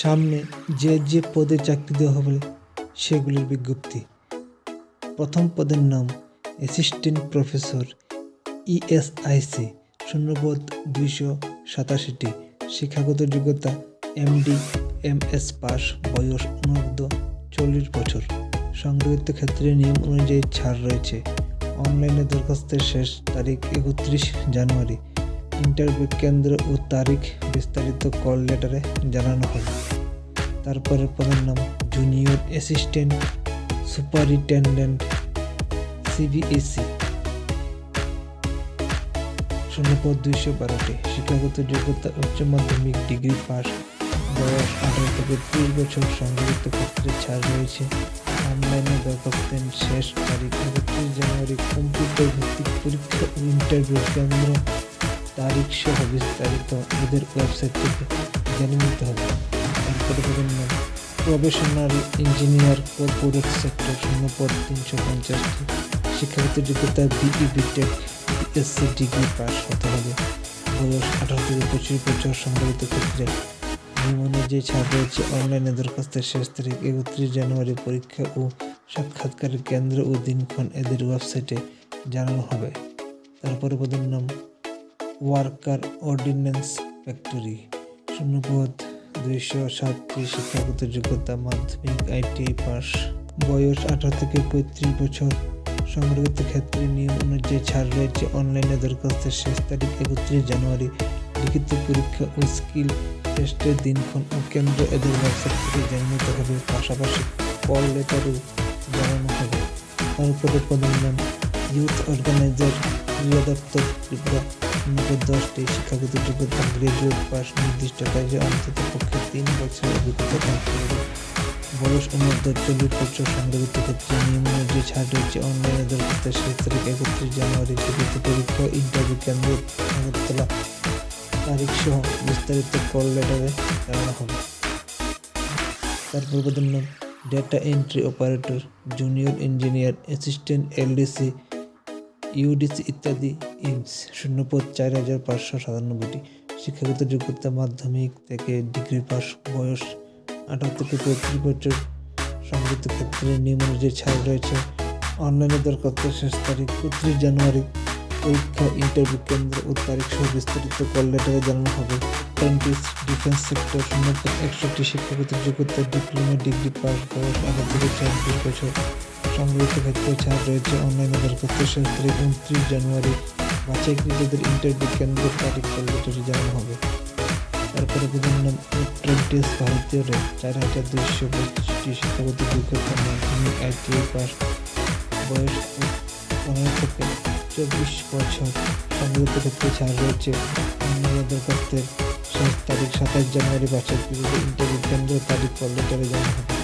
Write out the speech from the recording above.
সামনে যে যে পদে চাকরি দেওয়া হবে, সেগুলির বিজ্ঞপ্তি। প্রথম পদের নাম অ্যাসিস্ট্যান্ট প্রফেসর ইএসআইসি শূন্যপদ দুইশো সাতাশিটি। শিক্ষাগত যোগ্যতা এমডি এমএস পাস, বয়স অনূর্ধ্ব চল্লিশ বছর। সংরক্ষিত ক্ষেত্রে নিয়ম অনুযায়ী ছাড় রয়েছে। অনলাইনে দরখাস্তের শেষ তারিখ একত্রিশ জানুয়ারি। ইন্টারভিউ কেন্দ্র ও তারিখ বিস্তারিত কল লেটারে জানানো হবে তারপরে পদের নাম জুনিয়র অ্যাসিস্ট্যান্ট সুপারিনটেন্ডেন্ট সিবিএসি শূন্যপদ দুইশো বারোটি শিক্ষাগত যোগ্যতা উচ্চ মাধ্যমিক ডিগ্রি পাস, বয়স আঠারো থেকে ত্রিশ বছর সংগঠিত ক্ষেত্রে ছাড় রয়েছে। অনলাইনে দরখাস্তের শেষ তারিখ, একত্রিশ জানুয়ারি, কম্পিউটার ভিত্তিক পরীক্ষা ও ইন্টারভিউ কেন্দ্র। তারিখ সহ বিস্তারিত এদের ওয়েবসাইট থেকে জেনে নিতে হবে। তারপরে পদের নাম প্রফেশনাল ইঞ্জিনিয়ার কর্পোরেট সেক্টর শূন্যপদ তিনশো পঞ্চাশটি, শিক্ষাগত যোগ্যতা BE BTech BSc degree pass হতে হবে। বয়স আঠারো থেকে পঁচিশ বছর সংগঠিত ক্ষেত্রে নিয়ম অনুযায়ী ছাড় রয়েছে অনলাইনে দরখাস্তের শেষ তারিখ একত্রিশ জানুয়ারি পরীক্ষা ও সাক্ষাৎকারের কেন্দ্র ও দিনক্ষণ এদের ওয়েবসাইটে জানানো হবে। তারপরে পদের নাম ওয়ার্কার অর্ডিন্যান্স ফ্যাক্টরি। শূন্যপদ দুইশো সাতটি শিক্ষাগত যোগ্যতা মাধ্যমিক আইটিআই পাস। বয়স আঠারো থেকে পঁয়ত্রিশ বছর। সংরক্ষিত ক্ষেত্রে নিয়ম অনুযায়ী ছাড় রয়েছে অনলাইনে দরখাস্তের শেষ তারিখ একত্রিশ জানুয়ারি। লিখিত পরীক্ষা ও স্কিল টেস্টের দিনক্ষণ ও কেন্দ্র এদের ওয়েবসাইট থেকে জেনে নিতে হবে। পাশাপাশি কল লেটারও জানানো হবে। তারপরে পদের নাম ইউথ অর্গানাইজার ক্রীড়া দপ্তর, ত্রিপুরা। নিকট দশটি শিক্ষাগত যোগ্যতা গ্রাজুয়েট পাস নির্দিষ্ট কাজে অন্তত পক্ষে তিন বছর অভিজ্ঞতা থাকতে হবে বয়স অনুর্ধ চল্লিশ বছর সংগঠিত ক্ষেত্রে নিয়ম অনুযায়ী ছাড় রয়েছে। অনলাইনে দরখাস্তের শেষ তারিখ একত্রিশ জানুয়ারি লিখিত পরীক্ষা ইন্টারভিউ কেন্দ্র আগরতলা তারিখ সহ বিস্তারিত কল লেটারে জানানো হবে। তারপর data entry operator junior engineer assistant LDC UDC ইত্যাদি ইমস শূন্যপদ চার হাজার পাঁচশো সাতানব্বইটি শিক্ষাগত যোগ্যতা মাধ্যমিক থেকে ডিগ্রি পাস বয়স আঠারো থেকে পঁয়ত্রিশ বছর। সংগীত ক্ষেত্রে নিয়ম অনুযায়ী ছাড় রয়েছে। অনলাইনে দরখাস্তের শেষ তারিখ উনত্রিশ জানুয়ারি। পরীক্ষা, ইন্টারভিউ কেন্দ্র ও তারিখ সহ বিস্তারিত কল লেটারে জানানো হবে। অ্যাপ্রেন্টিস ডিফেন্স সেক্টর শূন্যপদ একষট্টি শিক্ষাগত যোগ্যতা, ডিপ্লোমা, ডিগ্রি পাস বয়স আঠারো থেকে চব্বিশ বছর সংগঠিত ক্ষেত্রে ছাড় রয়েছে অনলাইনে দরখাস্তের শেষ তারিখ উনত্রিশ জানুয়ারি বাছাইকৃতদের ইন্টারভিউ কেন্দ্র তারিখ লেটারে জানানো হবে। তারপরে বিভিন্ন অ্যাপ্রেন্টিস ভারতীয় রেল চার হাজার দুইশো পঁচিশটি শিক্ষাগত যোগ্যতা মাধ্যমিক আইটিআই পাস। বয়স পনেরো থেকে চব্বিশ বছর। সংগঠিত ক্ষেত্রে ছাড় রয়েছে অন্যান্য দরখাস্তের শেষ তারিখ সাতাশ জানুয়ারি বাছাইকৃত ইন্টারভিউ কেন্দ্র তারিখ লেটারে জানানো হবে।